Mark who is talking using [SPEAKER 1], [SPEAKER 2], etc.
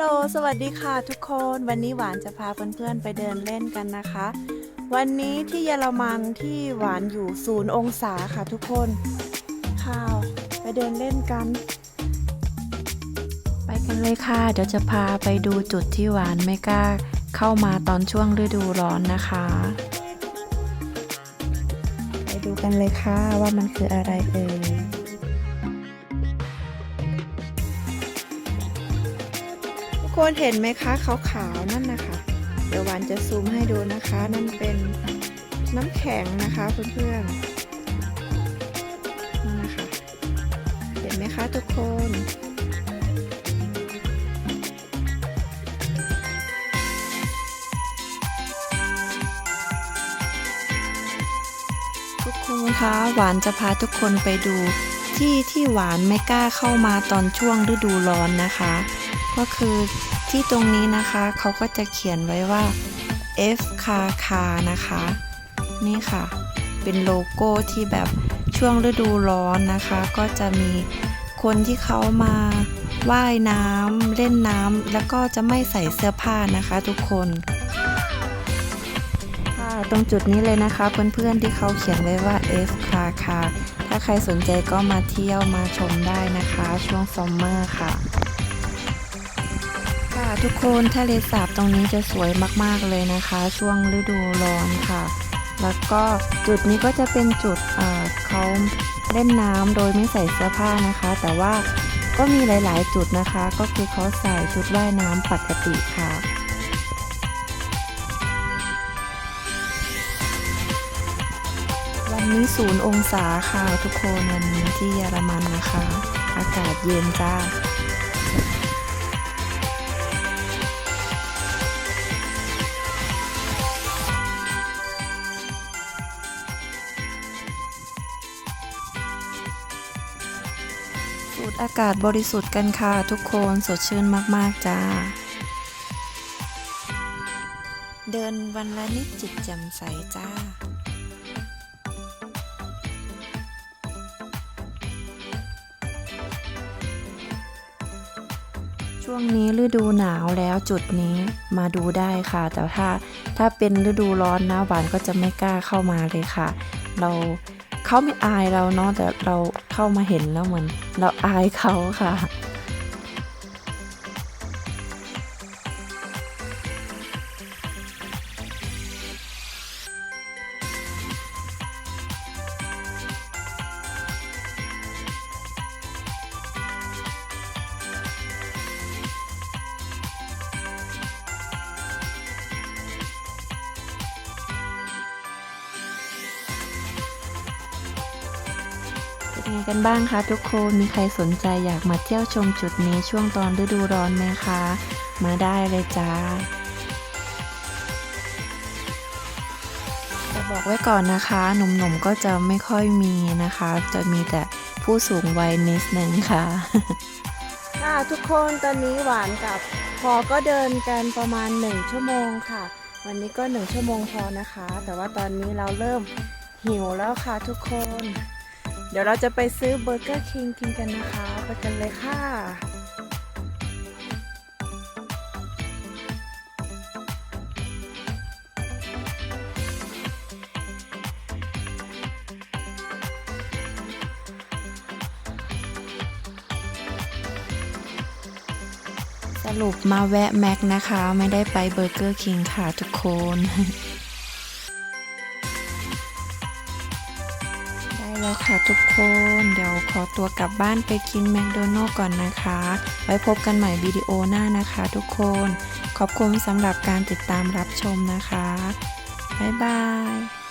[SPEAKER 1] ล สวัสดีค่ะทุกคน วันนี้หวานจะพาเพื่อนๆไปเดินเล่นกันนะคะ วันนี้ที่เยอรมันที่หวานอยู่ศูนย์องศาค่ะทุกคนข่าว ไปเดินเล่นกัน ไปกันเลยค่ะ เดี๋ยวจะพาไปดูจุดที่หวานไม่กล้าเข้ามาตอนช่วงฤดูร้อนนะคะ ไปดูกันเลยค่ะว่ามันคืออะไรเอ่ย คนเห็นไหมคะขาวๆนั่นนะคะ เดี๋ยวหวานจะซูมให้ดูนะคะ นั่นเป็นน้ำแข็งนะคะเพื่อนๆนั่นนะคะ เห็นไหมคะทุกคนทุกคนคะหวานจะพาทุกคนไปดู ที่ที่หวานไม่กล้าเข้ามาตอนช่วงฤดูร้อนนะคะ ก็คือที่ตรงนี้นะคะเขาก็จะเขียนไว้ว่า F คาคานะคะ นี่ค่ะ เป็นโลโก้ที่แบบช่วงฤดูร้อนนะคะ ก็จะมีคนที่เขามาว่ายน้ำเล่นน้ำแล้วก็จะไม่ใส่เสื้อผ้านะคะทุกคน ตรงจุดนี้เลยนะคะ เพื่อนๆที่เขาเขียนไว้ว่า F คาคาถ้าใครสนใจก็มาเที่ยวมาชมได้นะคะ ช่วงซัมเมอร์ค่ะ ค่ะทุกคนทะเลสาบตรงนี้จะสวยมากๆเลยนะคะ ช่วงฤดูร้อนค่ะ แล้วก็จุดนี้ก็จะเป็นจุดเขาเล่นน้ำโดยไม่ใส่เสื้อผ้านะคะ แต่ว่าก็มีหลาย ๆ จุดนะคะ ก็คือเขาใส่ชุดว่ายน้ำปกติค่ะ วันนี้ศูนย์องศาค่ะทุกคนวันนี้ที่เยอรมันนะคะ อากาศเย็นจ้าสูดอากาศบริสุทธิ์กันค่ะ ทุกคนสดชื่นมาก ๆ จ้า เดินวันละนิดจิตแจ่มใสจ้า ช่วงนี้ฤดูหนาวแล้วจุดนี้มาดูได้ค่ะ แต่ถ้าถ้าเป็นฤดูร้อนนะหวานก็จะไม่กล้าเข้ามาเลยค่ะ เราเขาไม่อายเราเนาะแต่เราเข้ามาเห็นแล้วเหมือน เราอายเขาค่ะ เป็นไงกันบ้างคะทุกคน มีใครสนใจอยากมาเที่ยวชมจุดนี้ช่วงตอนฤดูร้อนไหมคะ มาได้เลยจ้าจะบอกไว้ก่อนนะคะ หนุ่มๆก็จะไม่ค่อยมีนะคะ จะมีแต่ผู้สูงวัยนิดนึงค่ะค่ะทุกคนตอนนี้หวานกับพอก็เดินกันประมาณ 1 ชั่วโมงค่ะ วันนี้ก็ 1 ชั่วโมงพอนะคะ แต่ว่าตอนนี้เราเริ่มหิวแล้วค่ะทุกคน เดี๋ยวเราจะไปซื้อเบอร์เกอร์คิงกินกันนะคะ ไปกันเลยค่ะ สรุปมาแวะแม็กนะคะ ไม่ได้ไปเบอร์เกอร์คิงค่ะทุกคน แล้วค่ะทุกคน เดี๋ยวขอตัวกลับบ้านไปกินแมคโดนัลล์ก่อนนะคะ ไว้พบกันใหม่วิดีโอหน้านะคะทุกคน ขอบคุณสำหรับการติดตามรับชมนะคะ บ๊ายบาย